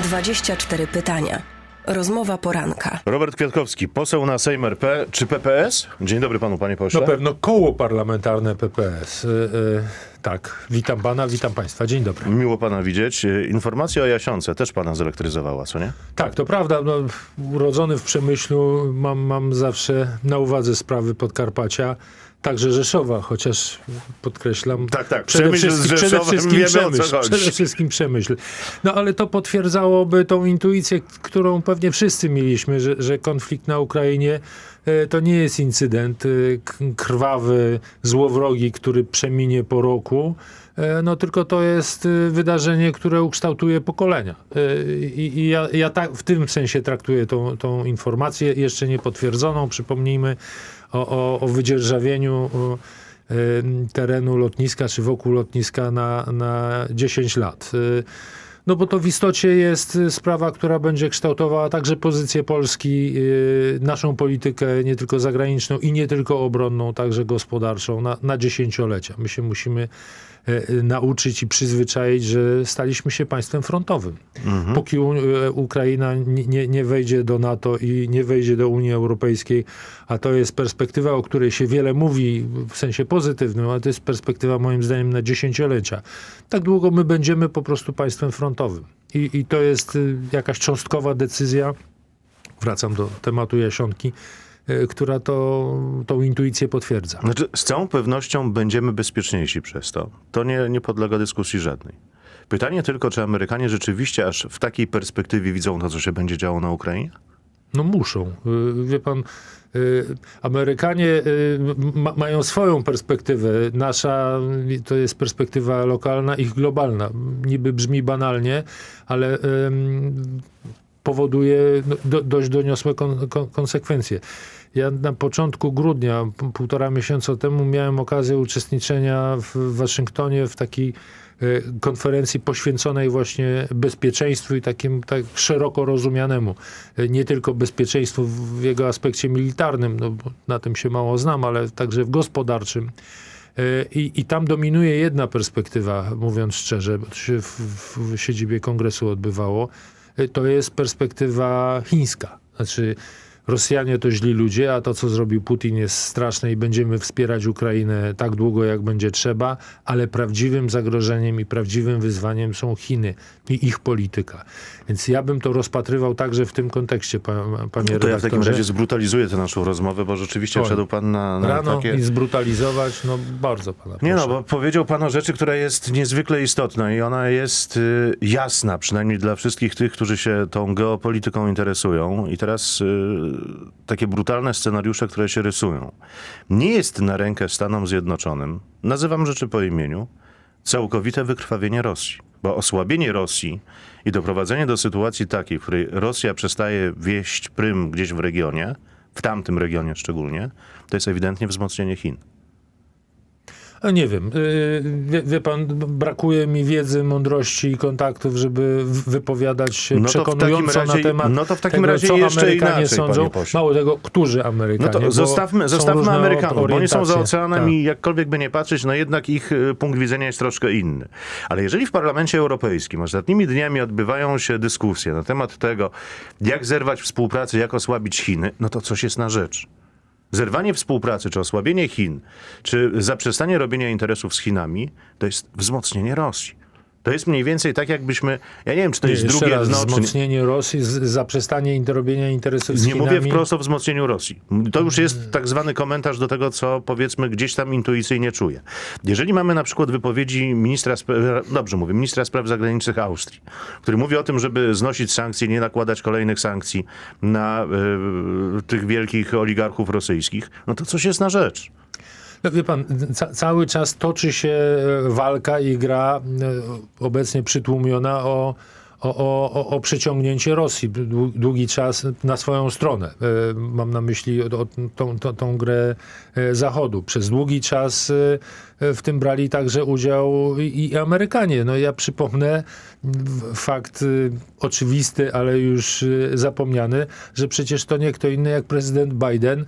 24 pytania. Rozmowa poranka. Robert Kwiatkowski, poseł na Sejm RP czy PPS? Dzień dobry panu, panie pośle. Na pewno koło parlamentarne PPS. Y, y, tak, witam pana, witam państwa. Dzień dobry. Miło pana widzieć. E, Informacja o Jasiące też pana zelektryzowała, co nie? Tak, to prawda. No, urodzony w Przemyślu mam, mam zawsze na uwadze sprawy Podkarpacia. Także Rzeszowa, chociaż podkreślam. Tak, tak, Przede Przemyśl z wszystkim, przede Rzeszowem wszystkim Przemyśl. Przede wszystkim Przemyśl. No ale to potwierdzałoby tą intuicję, którą pewnie wszyscy mieliśmy, że, że konflikt na Ukrainie e, to nie jest incydent e, krwawy, złowrogi, który przeminie po roku. E, No tylko to jest wydarzenie, które ukształtuje pokolenia. I, i ja, ja tak, w tym sensie traktuję tą, tą informację, jeszcze nie potwierdzoną, przypomnijmy, o, o, o wydzierżawieniu em, terenu lotniska, czy wokół lotniska na, na 10 lat. E, No bo to w istocie jest y, sprawa, która będzie kształtowała także pozycję Polski, y, naszą politykę nie tylko zagraniczną i nie tylko obronną, także gospodarczą na, na dziesięciolecia. My się musimy e, y, nauczyć i przyzwyczaić, że staliśmy się państwem frontowym. Póki U- e, Ukraina nie, nie wejdzie do NATO i nie wejdzie do Unii Europejskiej, a to jest perspektywa, o której się wiele mówi w sensie pozytywnym, ale to jest perspektywa moim zdaniem na dziesięciolecia. Tak długo my będziemy po prostu państwem frontowym. I, i to jest y, jakaś cząstkowa decyzja, wracam do tematu Jasionki, y, która to, tą intuicję potwierdza. Znaczy, z całą pewnością będziemy bezpieczniejsi przez to. To nie, nie podlega dyskusji żadnej. Pytanie tylko, czy Amerykanie rzeczywiście aż w takiej perspektywie widzą to, co się będzie działo na Ukrainie? No muszą. Y, Wie pan, y, Amerykanie y, ma, mają swoją perspektywę. Nasza to jest perspektywa lokalna, ich globalna. Niby brzmi banalnie, ale powoduje no, do, dość doniosłe kon, kon, konsekwencje. Ja na początku grudnia, półtora miesiąca temu, miałem okazję uczestniczenia w Waszyngtonie w takiej e, konferencji poświęconej właśnie bezpieczeństwu i takim tak szeroko rozumianemu. E, Nie tylko bezpieczeństwu w jego aspekcie militarnym, no bo na tym się mało znam, ale także w gospodarczym. E, I, I tam dominuje jedna perspektywa, mówiąc szczerze, bo to się w, w siedzibie kongresu odbywało. To jest perspektywa chińska. Znaczy, Rosjanie to źli ludzie, a to, co zrobił Putin, jest straszne i będziemy wspierać Ukrainę tak długo, jak będzie trzeba, ale prawdziwym zagrożeniem i prawdziwym wyzwaniem są Chiny i ich polityka. Więc ja bym to rozpatrywał także w tym kontekście, pa, panie To ja w takim razie zbrutalizuję tę naszą rozmowę, bo rzeczywiście wszedł pan na, na Rano takie... i zbrutalizować, no bardzo pana Nie no, proszę. bo powiedział pan o rzeczy, która jest niezwykle istotna i ona jest y, jasna, przynajmniej dla wszystkich tych, którzy się tą geopolityką interesują. I teraz y, takie brutalne scenariusze, które się rysują. Nie jest na rękę Stanom Zjednoczonym, nazywam rzeczy po imieniu, całkowite wykrwawienie Rosji. Bo osłabienie Rosji i doprowadzenie do sytuacji takiej, w której Rosja przestaje wieść prym gdzieś w regionie, w tamtym regionie szczególnie, to jest ewidentnie wzmocnienie Chin. Nie wiem, yy, wie, wie pan, brakuje mi wiedzy, mądrości i kontaktów, żeby wypowiadać się No przekonująco razie- na temat no to w takim tego, razie co jeszcze Amerykanie inaczej, sądzą. Mało tego, którzy Amerykanie, No to zostawmy, zostawmy Amerykanów, bo oni są za oceanem Tak. i jakkolwiek by nie patrzeć, no jednak ich y, punkt widzenia jest troszkę inny. Ale jeżeli w Parlamencie Europejskim ostatnimi dniami odbywają się dyskusje na temat tego, jak zerwać współpracę, jak osłabić Chiny, no to coś jest na rzecz. Zerwanie współpracy, czy osłabienie Chin, czy zaprzestanie robienia interesów z Chinami, to jest wzmocnienie Rosji. To jest mniej więcej tak, jakbyśmy, ja nie wiem, czy to jest jeszcze drugie raz, dno, wzmocnienie Rosji, zaprzestanie robienia interesów Nie Chinami. mówię wprost o wzmocnieniu Rosji. To już jest tak zwany komentarz do tego, co powiedzmy gdzieś tam intuicyjnie czuję. Jeżeli mamy na przykład wypowiedzi ministra, dobrze mówię, ministra spraw zagranicznych Austrii, który mówi o tym, żeby znosić sankcje, nie nakładać kolejnych sankcji na e, tych wielkich oligarchów rosyjskich, no to coś jest na rzecz. No, wie pan, ca cały czas toczy się e, walka i gra e, obecnie przytłumiona o, o, o, o- przeciągnięcie Rosji dłu- długi czas na swoją stronę. E, Mam na myśli tą, tą, tą grę e, Zachodu. Przez długi czas e, w tym brali także udział i, Amerykanie. No ja przypomnę fakt oczywisty, ale już zapomniany, że przecież to nie kto inny jak prezydent Biden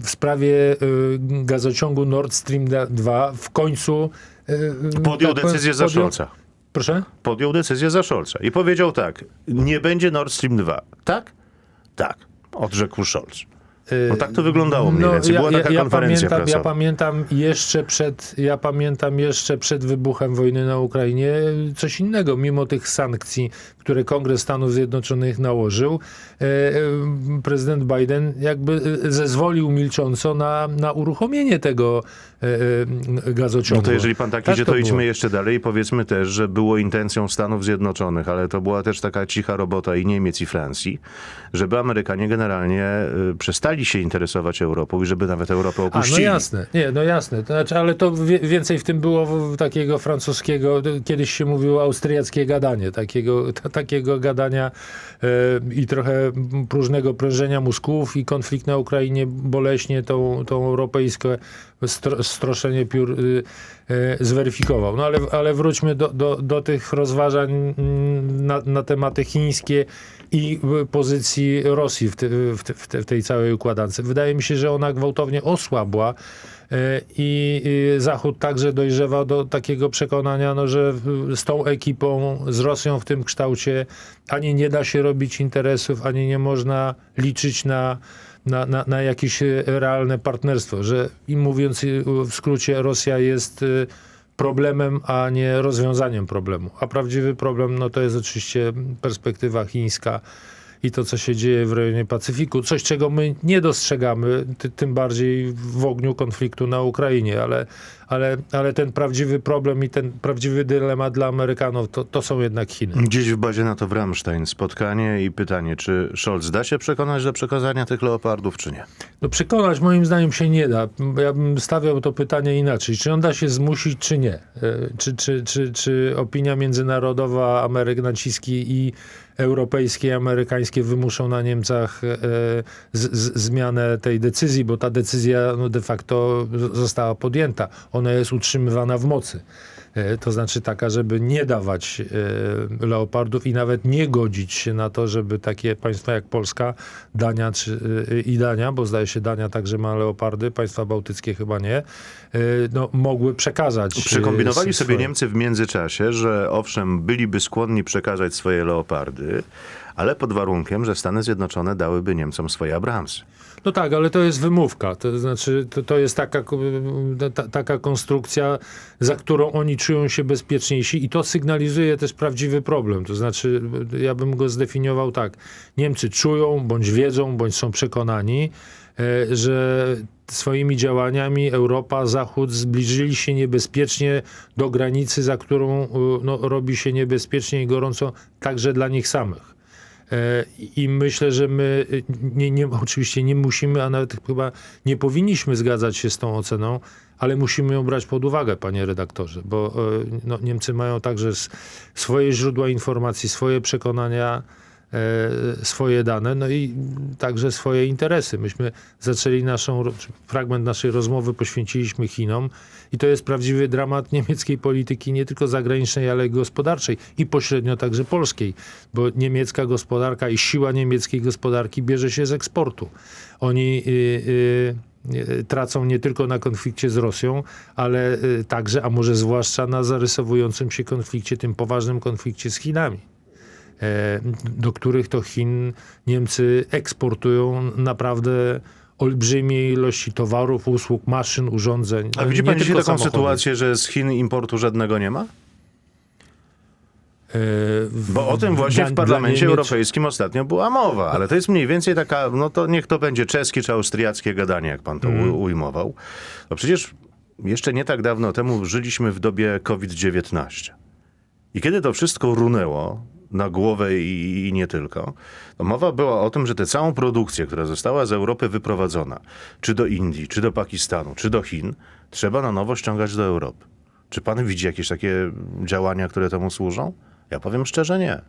w sprawie gazociągu Nord Stream 2 w końcu Podjął tak decyzję za podjął- Scholza. Proszę? Podjął decyzję za Scholza i powiedział tak, nie będzie Nord Stream 2. Tak? Tak. Odrzekł Scholz. No tak to wyglądało mniej więcej. Była taka konferencja pamiętam, ja pamiętam jeszcze przed, ja pamiętam jeszcze przed wybuchem wojny na Ukrainie coś innego, mimo tych sankcji, które Kongres Stanów Zjednoczonych nałożył, e, e, prezydent Biden jakby e, zezwolił milcząco na, na uruchomienie tego gazociągu. No to jeżeli pan tak, Tak idzie, to to, idźmy jeszcze dalej i powiedzmy też, że było intencją Stanów Zjednoczonych, ale to była też taka cicha robota i Niemiec i Francji, żeby Amerykanie generalnie y, przestali się interesować Europą i żeby nawet Europę A, opuścili. no jasne, nie, no jasne. To znaczy, ale to więcej w tym było takiego francuskiego, kiedyś się mówiło austriackie gadanie, takiego, ta, takiego gadania e, i trochę próżnego prężenia mózgów i konflikt na Ukrainie boleśnie tą, tą europejskie stro, stroszenie piór y, e, zweryfikował. No ale, ale wróćmy do, do, do tych rozważań na, na tematy chińskie i y, pozycji Rosji w, te, w, te, w tej całej układance. Wydaje mi się, że ona gwałtownie osłabła e, i Zachód także dojrzewa do takiego przekonania, no, że z tą ekipą, z Rosją w tym kształcie ani nie da się robić interesów, ani nie można liczyć na, na, na, na jakieś realne partnerstwo, że mówiąc w skrócie, Rosja jest e, problemem, a nie rozwiązaniem problemu. A prawdziwy problem no to jest oczywiście perspektywa chińska i to, co się dzieje w rejonie Pacyfiku. Coś, czego my nie dostrzegamy, ty, tym bardziej w ogniu konfliktu na Ukrainie, ale, ale, ale ten prawdziwy problem i ten prawdziwy dylemat dla Amerykanów to, to są jednak Chiny. Gdzieś w bazie NATO w Ramstein spotkanie i pytanie, czy Scholz da się przekonać do przekazania tych leopardów, czy nie? No przekonać moim zdaniem się nie da. Ja bym stawiał to pytanie inaczej. Czy on da się zmusić, czy nie? E, Czy, czy, czy, czy opinia międzynarodowa, Ameryk, naciski i europejskie i amerykańskie wymuszą na Niemcach e, z, z, zmianę tej decyzji, bo ta decyzja no, de facto została podjęta. Ona jest utrzymywana w mocy. E, To znaczy taka, żeby nie dawać e, leopardów i nawet nie godzić się na to, żeby takie państwa jak Polska, Dania czy, e, i Dania, bo zdaje się Dania także ma leopardy, państwa bałtyckie chyba nie, no, mogły przekazać. Przekombinowali sobie swoje. Niemcy w międzyczasie, że owszem, byliby skłonni przekazać swoje leopardy, ale pod warunkiem, że Stany Zjednoczone dałyby Niemcom swoje Abramsy. No tak, ale to jest wymówka. To znaczy, to, to jest taka, ta, taka konstrukcja, za którą oni czują się bezpieczniejsi i to sygnalizuje też prawdziwy problem. To znaczy, ja bym go zdefiniował tak. Niemcy czują, bądź wiedzą, bądź są przekonani, e, że swoimi działaniami Europa, Zachód zbliżyli się niebezpiecznie do granicy, za którą e, no, robi się niebezpiecznie i gorąco także dla nich samych. E, I myślę, że my y, nie, nie, oczywiście nie musimy, a nawet chyba nie powinniśmy zgadzać się z tą oceną, ale musimy ją brać pod uwagę, panie redaktorze, bo e, no, Niemcy mają także swoje źródła informacji, swoje przekonania, e, swoje dane, no i także swoje interesy. Myśmy zaczęli naszą, fragment naszej rozmowy poświęciliśmy Chinom i to jest prawdziwy dramat niemieckiej polityki, nie tylko zagranicznej, ale i gospodarczej i pośrednio także polskiej, bo niemiecka gospodarka i siła niemieckiej gospodarki bierze się z eksportu. Oni y, y, y, tracą nie tylko na konflikcie z Rosją, ale także, a może zwłaszcza na zarysowującym się konflikcie, tym poważnym konflikcie z Chinami e, do których to Chin Niemcy eksportują naprawdę olbrzymie ilości towarów, usług, maszyn, urządzeń. A widzi pan dzisiaj taką samochody. sytuację, że z Chin importu żadnego nie ma? E, w- Bo o tym właśnie w Parlamencie Europejskim ostatnio była mowa, ale to jest mniej więcej taka, no to niech to będzie czeskie czy austriackie gadanie, jak pan to u- ujmował. No przecież jeszcze nie tak dawno temu żyliśmy w dobie COVID-19. I kiedy to wszystko runęło na głowę i, i nie tylko, to mowa była o tym, że tę całą produkcję, która została z Europy wyprowadzona, czy do Indii, czy do Pakistanu, czy do Chin, trzeba na nowo ściągać do Europy. Czy pan widzi jakieś takie działania, które temu służą? Ja powiem szczerze, nie.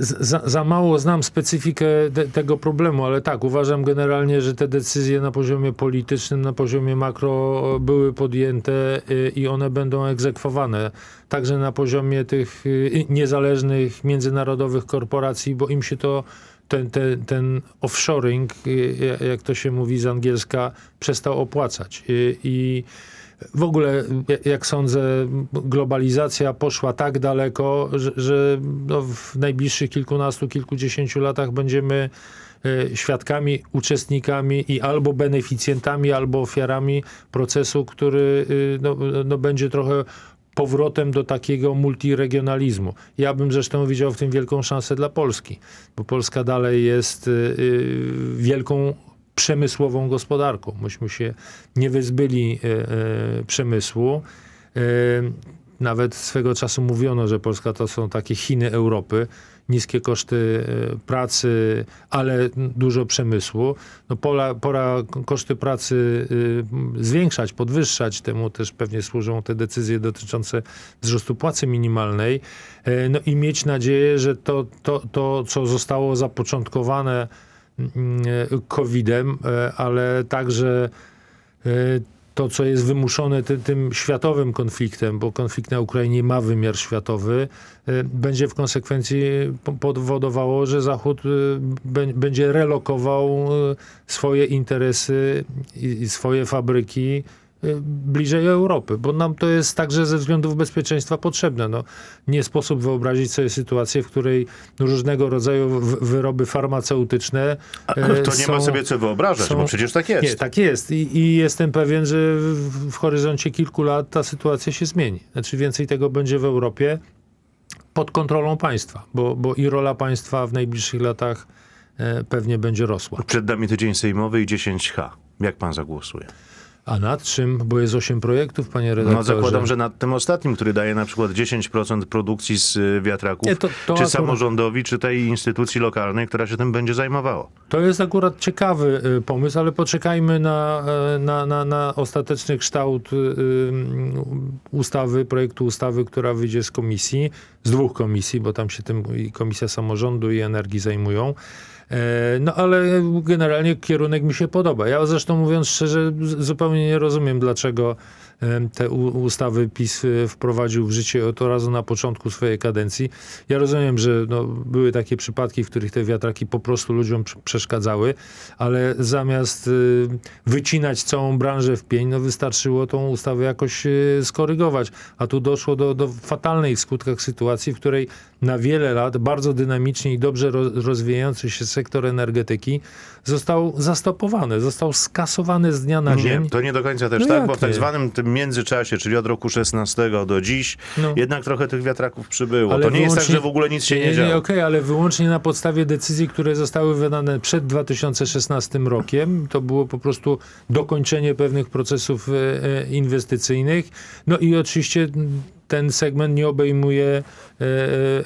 Za, za mało znam specyfikę te, tego problemu, ale tak, uważam generalnie, że te decyzje na poziomie politycznym, na poziomie makro były podjęte y, i one będą egzekwowane. Także na poziomie tych y, niezależnych, międzynarodowych korporacji, bo im się to ten, ten, ten offshoring, y, jak to się mówi z angielska, przestał opłacać. Y, I W ogóle, ja- jak sądzę, globalizacja poszła tak daleko, że, że no w najbliższych kilkunastu, kilkudziesięciu latach będziemy e, świadkami, uczestnikami i albo beneficjentami, albo ofiarami procesu, który y, no, no, będzie trochę powrotem do takiego multiregionalizmu. Ja bym zresztą widział w tym wielką szansę dla Polski, bo Polska dalej jest y, wielką przemysłową gospodarką. Myśmy się nie wyzbyli e, e, przemysłu. E, Nawet swego czasu mówiono, że Polska to są takie Chiny Europy. Niskie koszty pracy, ale dużo przemysłu. No pola, pora koszty pracy zwiększać, podwyższać. Temu też pewnie służą te decyzje dotyczące wzrostu płacy minimalnej. No i mieć nadzieję, że to, to, to co zostało zapoczątkowane COVID-em, e, ale także e, to, co jest wymuszone ty, tym światowym konfliktem, bo konflikt na Ukrainie ma wymiar światowy, e, będzie w konsekwencji po- powodowało, że Zachód bę- będzie relokował swoje interesy i swoje fabryki bliżej Europy, bo nam to jest także ze względów bezpieczeństwa potrzebne. No, nie sposób wyobrazić sobie sytuację, w której różnego rodzaju wyroby farmaceutyczne e, To nie ma sobie co wyobrażać, są- bo przecież tak jest. nie, tak jest. I, I jestem pewien, że w, w horyzoncie kilku lat ta sytuacja się zmieni. Znaczy więcej tego będzie w Europie pod kontrolą państwa, bo, bo i rola państwa w najbliższych latach e, pewnie będzie rosła. Przed nami tydzień sejmowy i 10H. Jak pan zagłosuje? A nad czym? Bo jest osiem projektów, panie redaktorze. No zakładam, że nad tym ostatnim, który daje na przykład 10% produkcji z y, wiatraków, Nie, to- to czy samorządowi, czy tej instytucji lokalnej, która się tym będzie zajmowała. To jest akurat ciekawy y, pomysł, ale poczekajmy na, e, na, na, na ostateczny kształt y, ustawy, projektu ustawy, która wyjdzie z komisji, z dwóch komisji, bo tam się tym i Komisja Samorządu i Energii zajmują. E, No ale generalnie kierunek mi się podoba. Ja zresztą mówiąc szczerze, zupełnie nie rozumiem, dlaczego te ustawy PiS e, wprowadził w życie od razu na początku swojej kadencji. Ja rozumiem, że no, były takie przypadki, w których te wiatraki po prostu ludziom pr- przeszkadzały, ale zamiast y, wycinać całą branżę w pień, no wystarczyło tą ustawę jakoś y, skorygować. A tu doszło do, do fatalnej w skutkach sytuacji, w której na wiele lat bardzo dynamicznie i dobrze ro, rozwijający się sektor energetyki został zastopowany, został skasowany z dnia na dzień. Nie, to nie do końca też No tak, bo w tak zwanym tym międzyczasie, czyli od roku 16 do dziś, No. jednak trochę tych wiatraków przybyło. Ale to nie jest tak, że w ogóle nic się nie, nie, działo. nie okej, ale wyłącznie na podstawie decyzji, które zostały wydane przed 2016 rokiem. To było po prostu dokończenie pewnych procesów e, e, inwestycyjnych. No i oczywiście ten segment nie obejmuje e,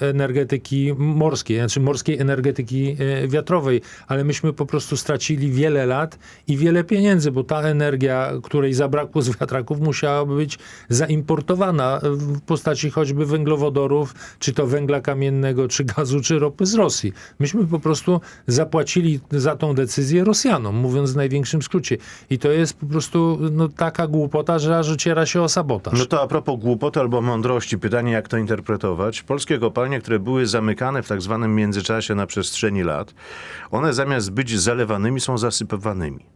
e, energetyki morskiej, znaczy morskiej energetyki e, wiatrowej, ale myśmy po prostu stracili wiele lat i wiele pieniędzy, bo ta energia, której zabrakło z wiatraków, musiałaby być zaimportowana w postaci choćby węglowodorów, czy to węgla kamiennego, czy gazu, czy ropy z Rosji. Myśmy po prostu zapłacili za tą decyzję Rosjanom, mówiąc w największym skrócie. I to jest po prostu no, taka głupota, że aż ociera się o sabotaż. No to a propos głupoty albo mądrości, pytanie jak to interpretować. Polskie kopalnie, które były zamykane w tak zwanym międzyczasie na przestrzeni lat, one zamiast być zalewanymi są zasypywanymi.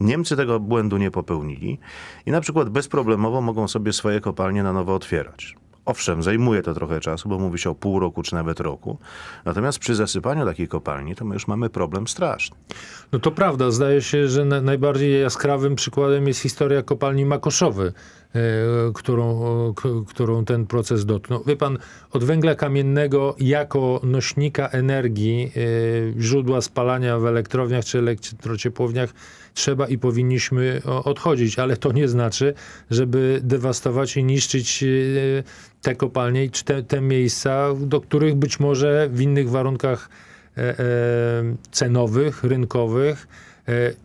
Niemcy tego błędu nie popełnili i na przykład bezproblemowo mogą sobie swoje kopalnie na nowo otwierać. Owszem, zajmuje to trochę czasu, bo mówi się o pół roku czy nawet roku. Natomiast przy zasypaniu takiej kopalni to my już mamy problem straszny. No to prawda. Zdaje się, że na, najbardziej jaskrawym przykładem jest historia kopalni Makoszowy, e, którą, którą ten proces dotknął. Wie pan, od węgla kamiennego jako nośnika energii, e, źródła spalania w elektrowniach czy elektrociepłowniach trzeba i powinniśmy odchodzić, ale to nie znaczy, żeby dewastować i niszczyć e, te kopalnie czy te, te miejsca, do których być może w innych warunkach e, e, cenowych, rynkowych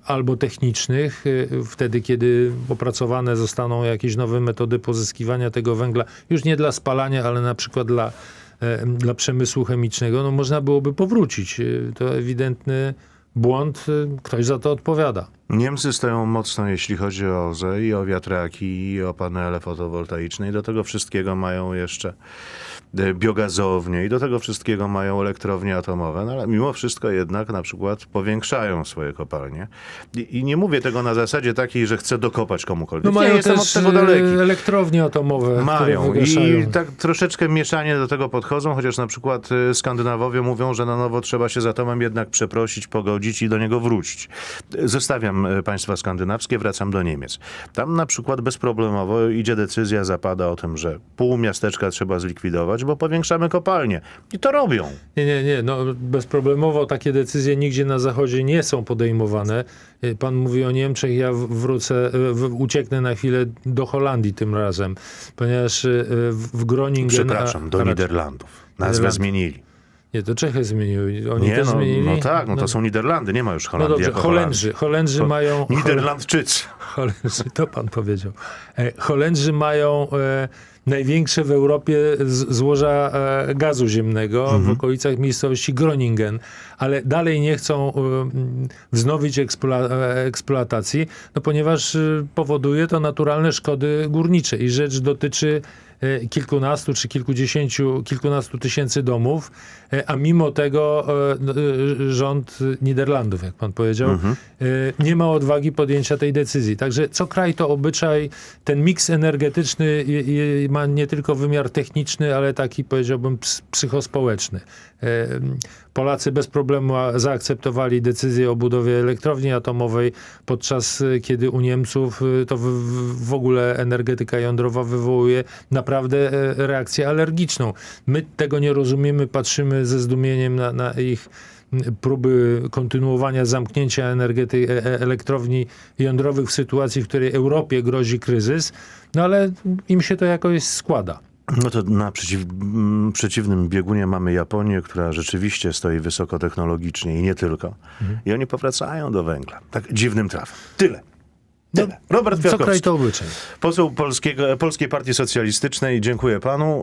albo technicznych, wtedy kiedy opracowane zostaną jakieś nowe metody pozyskiwania tego węgla, już nie dla spalania, ale na przykład dla, dla przemysłu chemicznego, no można byłoby powrócić. To ewidentny błąd, ktoś za to odpowiada. Niemcy stoją mocno, jeśli chodzi o OZE i o wiatraki, i o panele fotowoltaiczne. I do tego wszystkiego mają jeszcze e, biogazownie i do tego wszystkiego mają elektrownie atomowe, no ale mimo wszystko jednak na przykład powiększają swoje kopalnie. I, i nie mówię tego na zasadzie takiej, że chcę dokopać komukolwiek. No mają jestem też od tego daleki. e, elektrownie atomowe, Mają i tak troszeczkę mieszanie do tego podchodzą, chociaż na przykład y, Skandynawowie mówią, że na nowo trzeba się z atomem jednak przeprosić, pogodzić i do niego wrócić. Zostawiam y, państwa skandynawskie, wracam do Niemiec. Tam na przykład bezproblemowo idzie decyzja, zapada o tym, że pół miasteczka trzeba zlikwidować, bo powiększamy kopalnie. I to robią. Nie, nie, nie. No, bezproblemowo takie decyzje nigdzie na Zachodzie nie są podejmowane. Y, Pan mówi o Niemczech, ja wrócę, w, ucieknę na chwilę do Holandii tym razem, ponieważ w Groningen... Przepraszam, do Niderlandów. Nazwę Niderlandów. zmienili. Nie, to Czechy zmieniły. Oni Nie, też no, zmienili? no tak, no to są Niderlandy, nie ma już No Holandii dobrze, jako Holendrzy. Holendrzy Ho- mają... Niderlandczycy. Holendrzy, to pan powiedział. E, Holendrzy mają e, największe w Europie z, złoża e, gazu ziemnego w okolicach miejscowości Groningen, ale dalej nie chcą m, wznowić e, eksploatacji, no ponieważ e, powoduje to naturalne szkody górnicze i rzecz dotyczy e, kilkunastu czy kilkudziesięciu, kilkunastu tysięcy domów, e, a mimo tego no, e, rząd Niderlandów, jak pan powiedział, e, nie ma odwagi podjęcia tej decyzji. Także co kraj to obyczaj, ten miks energetyczny ma nie tylko wymiar techniczny, ale taki powiedziałbym ps- psychospołeczny. Polacy bez problemu zaakceptowali decyzję o budowie elektrowni atomowej, podczas e, kiedy u Niemców e, to w, ogóle energetyka jądrowa wywołuje naprawdę e, reakcję alergiczną. My tego nie rozumiemy, patrzymy ze zdumieniem na, na ich próby kontynuowania zamknięcia energety, e, e, elektrowni jądrowych w sytuacji, w której Europie grozi kryzys, no ale im się to jakoś składa. No to na przeciw, m, przeciwnym biegunie mamy Japonię, która rzeczywiście stoi wysokotechnologicznie i nie tylko. I oni powracają do węgla. Tak dziwnym trafem. Tyle. Tyle. Robert Co kraj Kwiatkowski, to obyczaj. poseł Polskiego, Polskiej Partii Socjalistycznej. Dziękuję panu.